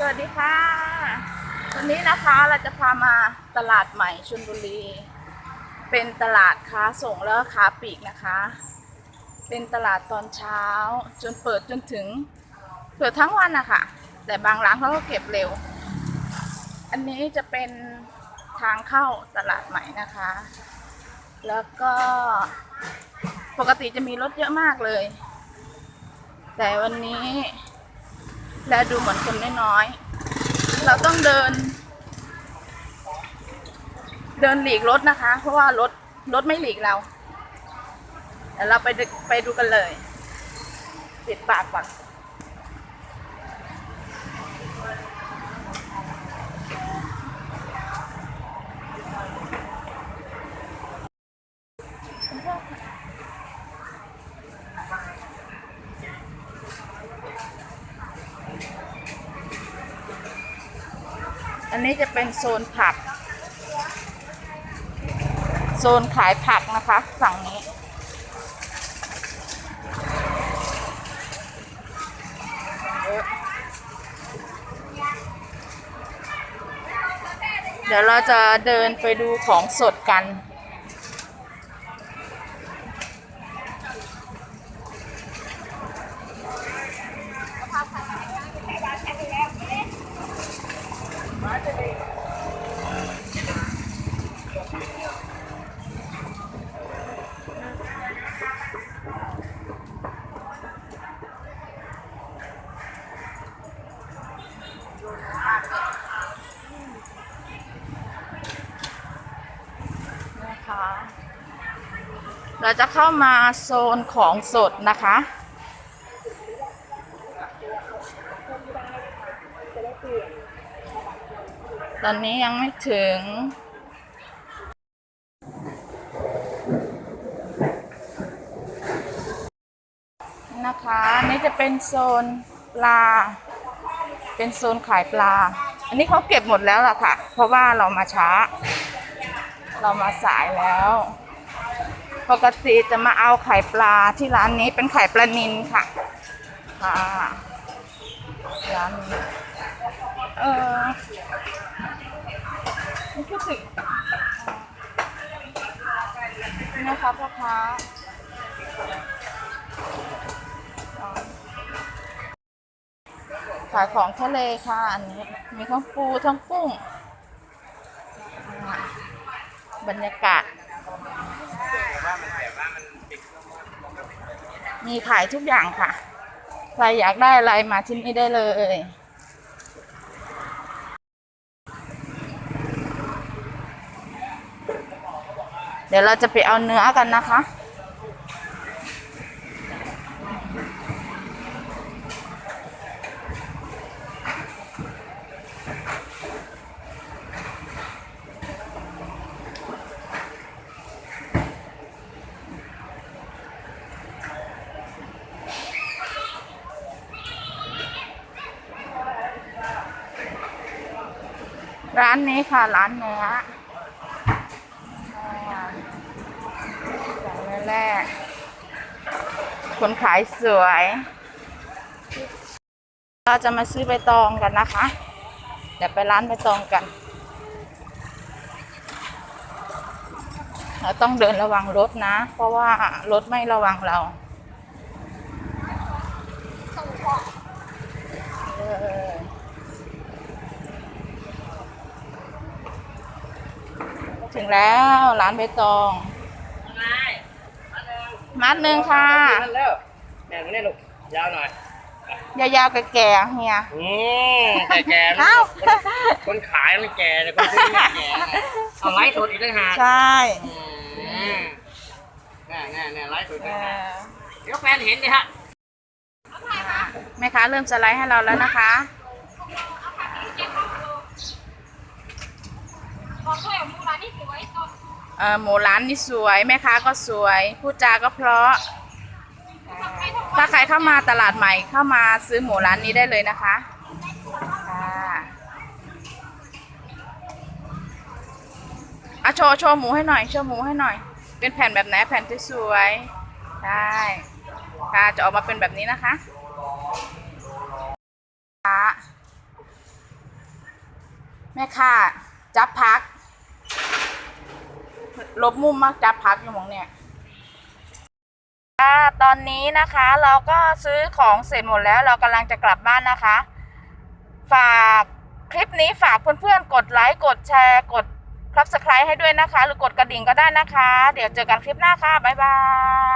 สวัสดีค่ะ วันนี้นะคะเราจะพามาตลาดใหม่ชลบุรี เป็นตลาดค้าส่งแล้วก็ค้าปลีกนะคะ เป็นตลาดตอนเช้า จนเปิดจนถึงเปิดทั้งวันนะคะแต่บางร้านเขาก็เก็บเร็ว อันนี้จะเป็นทางเข้าตลาดใหม่นะคะ แล้วก็ปกติจะมีรถเยอะมากเลย แต่วันนี้ และดูเหมือนคนน้อยๆ เราต้องเดิน เดินหลีกรถนะคะ เพราะว่ารถรถไม่หลีกเราเดี๋ยวเราไปดูไปดูกันเลยปิดปากก่อน อันนี้จะเป็นโซนผัก โซนขายผักนะคะฝั่งนี้ เดี๋ยวเราจะเดินไปดูของสดกัน นะคะ เราจะเข้ามาโซนของสดนะคะ ตอนนี้ยังไม่ถึง นะคะนี่จะเป็นโซนปลา เป็นโซนขายปลา อันนี้เขาเก็บหมดแล้วล่ะค่ะ เพราะว่าเรามาช้า เรามาสายแล้ว ปกติจะมาเอาไข่ปลาที่ร้านนี้เป็นไข่ปลานินค่ะค่ะร้านนี้เออนี่คือสินี่นะ ค้าขายของทะเลค่ะ อันนี้มีทั้งปูทั้งกุ้ง บรรยากาศ มีขายทุกอย่างค่ะ ใครอยากได้อะไรมาที่นี่ได้เลย เดี๋ยวเราจะไปเอาเนื้อกันนะคะ ร้านนี้ค่ะ ร้านเนื้ออ่าอย่าง แรก คนขายสวย เราจะมาซื้อใบตองกันนะคะ เดี๋ยวไปร้านใบตองกัน เราต้องเดินระวังรถนะ เพราะว่ารถไม่ระวังเราถึงแล้วร้านใบตอง มัดหนึ่งค่ะ นั่นแล้วแบ่งนี่ลูกยาวหน่อยยาวๆแก่ๆเฮีย อืมแต่แกมันเอ้าคนขายมันแก่แต่คนซื้อไม่แก่เอาไลฟ์สดอีกต่างหากใช่อืมแน่แน่แน่ไลฟ์สดเอต่างหากอเดี๋ยวแฟนเห็นดิฮะแม่ค้าเริ่มสไลด์ให้เราแล้วนะคะ บอกด้วยว่ามูร้านนี่สวยสดเออ หมูร้านนี่สวย แม่ค้าก็สวยพูดจาก็เพราะ ถ้าใครเข้ามาตลาดใหม่เข้ามาซื้อหมูร้านนี้ได้เลยนะคะอะโชว์โชว์หมูให้หน่อยโชว์หมูให้หน่อย เป็นแผ่นแบบไหนแผ่นที่สวยได้ค่ะจะออกมาเป็นแบบนี้นะคะค่ะแม่ค่ะจับพัก ลบมุมมากจับพักอยู่หมองเนี่ยอ่าตอนนี้นะคะเราก็ซื้อของเสร็จหมดแล้ว เรากำลังจะกลับบ้านนะคะ ฝากคลิปนี้ฝากเพื่อนๆ กดไลค์กดแชร์กดคลับสไครต์ให้ด้วยนะคะ หรือกดกระดิ่งก็ได้นะคะ เดี๋ยวเจอกันคลิปหน้าค่ะ บ๊ายบาย